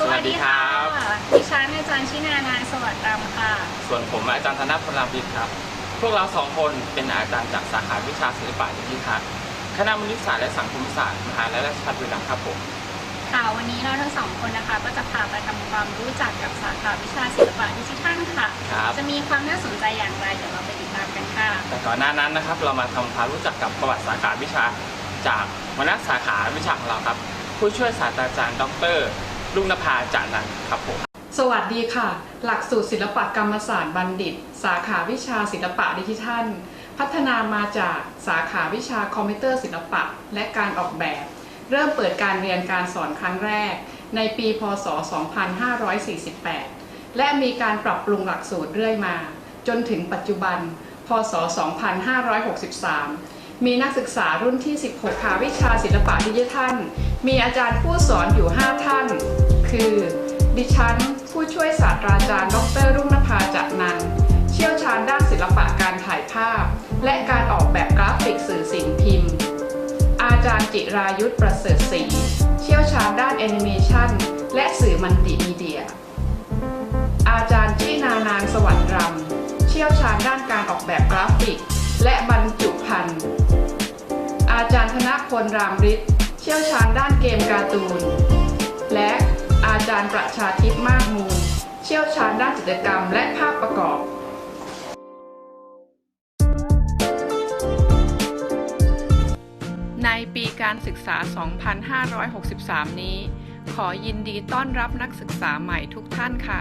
สวัสดีครับดิฉันอาจารย์ชินานายสวัสดิ์รำค่ะ ส่วนผมอาจารย์ธนพลลาภิตครับ พวกเราสองคนเป็นอาจารย์จากสาขาวิชาศิลปะดิจิทัลคณะมนุษยศาสตร์และสังคมศาสตร์มหาวิทยาลัยราชภัฏบุรีรัมย์ครับผม ค่ะ วันนี้เราทั้งสองคนนะคะ ก็จะพาไปทำความรู้จักกับสาขาวิชาศิลปะดิจิทัลค่ะ ครับ จะมีความน่าสนใจอย่างไรเดี๋ยวเราไปติดตามกันค่ะ แต่ก่อนหน้านั้นนะครับ เรามาทำความรู้จักกับประวัติสาขาวิชา จากหัวหน้าสาขาวิชาของเราครับ ผู้ช่วยศาสตราจารย์ ดร ลุงนภาจานันท์ครับผม สวัสดีค่ะ หลักสูตรศิลปกรรมศาสตร์บัณฑิต สาขาวิชาศิลปะดิจิทัล พัฒนามาจากสาขาวิชาคอมพิวเตอร์ศิลปะและการออกแบบ เริ่มเปิดการเรียนการสอนครั้งแรก ในปีพศ 2548 และมีการปรับปรุงหลักสูตรเรื่อยมา จนถึงปัจจุบัน พศ 2563มีนักศึกษารุ่นที่ 16 ค่ะวิชาศิลปะดิจิทัล มีอาจารย์ผู้สอนอยู่5ท่าน คือ ดิฉัน ผู้ช่วยศาสตราจารย์ ดร รุ่งนภาจักนันท์เชี่ยวชาญด้านศิลปะการถ่ายภาพ และการออกแบบกราฟิกสื่อสิ่งพิมพ์ อาจารย์จิรายุทธประเสริฐศรีเชี่ยวชาญด้านแอนิเมชันและสื่อมัลติมีเดีย อาจารย์จี้นานานสวรรค์รำเชี่ยวชาญด้านการออกแบบกราฟิก และบรรจุภัณฑ์อาจารย์ธนพลรามฤทธิ์เชี่ยวชาญด้านเกมการ์ตูน และารย์ประชาทิพย์มากมูล เชี่ยวชาญด้านจิตรกรรมและภาพประกอบในปีการศึกษา 2563 นี้ ขอยินดีต้อนรับนักศึกษาใหม่ทุกท่านค่ะ